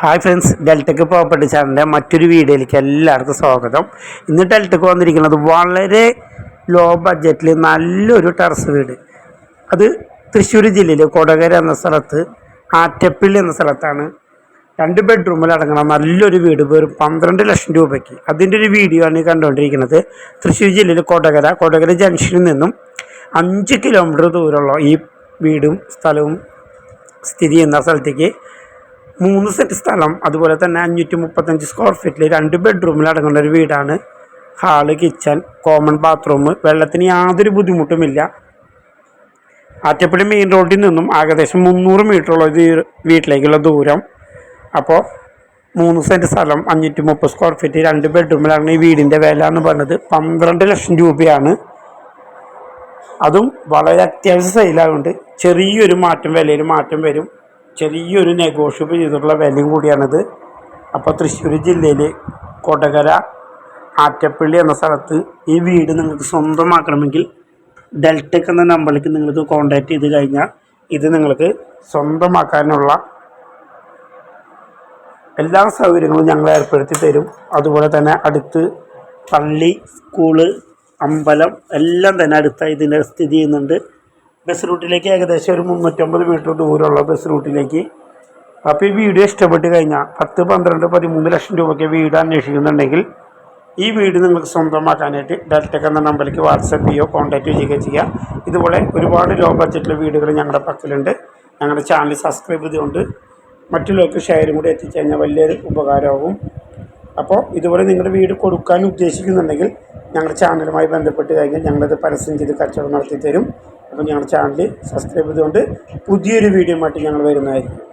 Hi friends ഡെൽറ്റക്ക് property ചാനലിന്റെ മറ്റൊരു വീഡിയോയിലേക്ക് എല്ലാവർക്കും സ്വാഗതം. ഇന്ന് ഡെൽറ്റക്ക് വന്നിരിക്കുന്നത് വളരെ ലോ ബഡ്ജറ്റിൽ നല്ലൊരു ടെറസ് വീട്. അത് തൃശ്ശൂർ ജില്ലയിൽ കൊടകര എന്ന സ്ഥലത്ത് ആറ്റപ്പള്ളി എന്ന സ്ഥലത്താണ്. രണ്ട് ബെഡ്റൂമിൽ അടങ്ങുന്ന നല്ലൊരു വീട് വെറും പന്ത്രണ്ട് ലക്ഷം രൂപയ്ക്ക്. അതിന്റെ ഒരു വീഡിയോ ആണ് കണ്ടുകൊണ്ടിരിക്കുന്നത്. തൃശ്ശൂർ ജില്ലയിൽ കൊടകര കൊടകര ജംഗ്ഷനിൽ നിന്നും അഞ്ച് കിലോമീറ്റർ ദൂരമുള്ള ഈ വീടും സ്ഥലവും സ്ഥിതി ചെയ്യുന്ന സ്ഥലത്തേക്ക് മൂന്ന് സെറ്റ് സ്ഥലം. അതുപോലെ തന്നെ അഞ്ഞൂറ്റി മുപ്പത്തഞ്ച് സ്ക്വയർ ഫീറ്റിൽ രണ്ട് ബെഡ്റൂമിൽ അടങ്ങുന്ന ഒരു വീടാണ്. ഹാൾ കിച്ചൺ കോമൺ ബാത്റൂം വെള്ളത്തിന് യാതൊരു ബുദ്ധിമുട്ടുമില്ല ആറ്റപ്പള്ളി മെയിൻ റോഡിൽ നിന്നും ഏകദേശം മുന്നൂറ് മീറ്ററുള്ള ഒരു വീട്ടിലേക്കുള്ള ദൂരം. അപ്പോൾ മൂന്ന് സെന്റ് സ്ഥലം അഞ്ഞൂറ്റി മുപ്പത് സ്ക്വയർ ഫീറ്റ് രണ്ട് ബെഡ്റൂമിലാണ് ഈ വീടിന്റെ വില എന്ന് പറഞ്ഞത്. പന്ത്രണ്ട് ലക്ഷം രൂപയാണ്. അതും വളരെ അത്യാവശ്യ സെയിലായതുകൊണ്ട് ചെറിയൊരു മാറ്റം വിലയിൽ മാറ്റം വരും. ചെറിയൊരു നെഗോഷ്യബിൾ ചെയ്തിട്ടുള്ള വിലയും കൂടിയാണിത്. അപ്പോൾ തൃശ്ശൂർ ജില്ലയിൽ കൊടകര ആറ്റപ്പള്ളി എന്ന സ്ഥലത്ത് ഈ വീട് നിങ്ങൾക്ക് സ്വന്തമാക്കണമെങ്കിൽ ഡെൽറ്റക്ക് എന്ന നമ്പറിലേക്ക് നിങ്ങൾക്ക് കോൺടാക്റ്റ് ചെയ്ത് കഴിഞ്ഞാൽ ഇത് നിങ്ങൾക്ക് സ്വന്തമാക്കാനുള്ള എല്ലാ സൗകര്യങ്ങളും ഞങ്ങൾ ഏർപ്പെടുത്തി തരും. അതുപോലെ തന്നെ അടുത്ത് പള്ളി സ്കൂൾ അമ്പലം എല്ലാം തന്നെ അടുത്തായി ഇതിന്റെ സ്ഥിതി ചെയ്യുന്നുണ്ട്. ബസ് റൂട്ടിലേക്ക് ഏകദേശം ഒരു മുന്നൂറ്റമ്പത് മീറ്റർ ദൂരമുള്ള ബസ് റൂട്ടിലേക്ക്. അപ്പോൾ ഈ വീഡിയോ ഇഷ്ടപ്പെട്ട് കഴിഞ്ഞാൽ പത്ത് പന്ത്രണ്ട് പതിമൂന്ന് ലക്ഷം രൂപയ്ക്ക് വീട് അന്വേഷിക്കുന്നുണ്ടെങ്കിൽ ഈ വീട് നിങ്ങൾക്ക് സ്വന്തമാക്കാനായിട്ട് ഡെൽറ്റക് എന്ന നമ്പറിലേക്ക് വാട്സപ്പ് ചെയ്യുകയോ കോൺടാക്റ്റ് ചെയ്യുകയോ ചെയ്യാം ഇതുപോലെ ഒരുപാട് ലോ ബഡ്ജറ്റിലെ വീടുകൾ ഞങ്ങളുടെ പക്കലുണ്ട്. ഞങ്ങളുടെ ചാനൽ സബ്സ്ക്രൈബ് ചെയ്തുകൊണ്ട് മറ്റുള്ളവർക്ക് ഷെയറും കൂടി എത്തിച്ചു കഴിഞ്ഞാൽ വലിയൊരു ഉപകാരമാകും. അപ്പോൾ ഇതുപോലെ നിങ്ങളുടെ വീട് കൊടുക്കാൻ ഉദ്ദേശിക്കുന്നുണ്ടെങ്കിൽ ഞങ്ങളുടെ ചാനലുമായി ബന്ധപ്പെട്ട് കഴിഞ്ഞാൽ ഞങ്ങളത് പരസ്യം ചെയ്ത് കച്ചവടം നടത്തി തരും അപ്പോൾ ഞങ്ങളുടെ ചാനൽ സബ്സ്ക്രൈബ് ചെയ്തുകൊണ്ട് പുതിയൊരു വീഡിയോ ആയിട്ട് ഞങ്ങൾ വരുന്നതായിരിക്കും.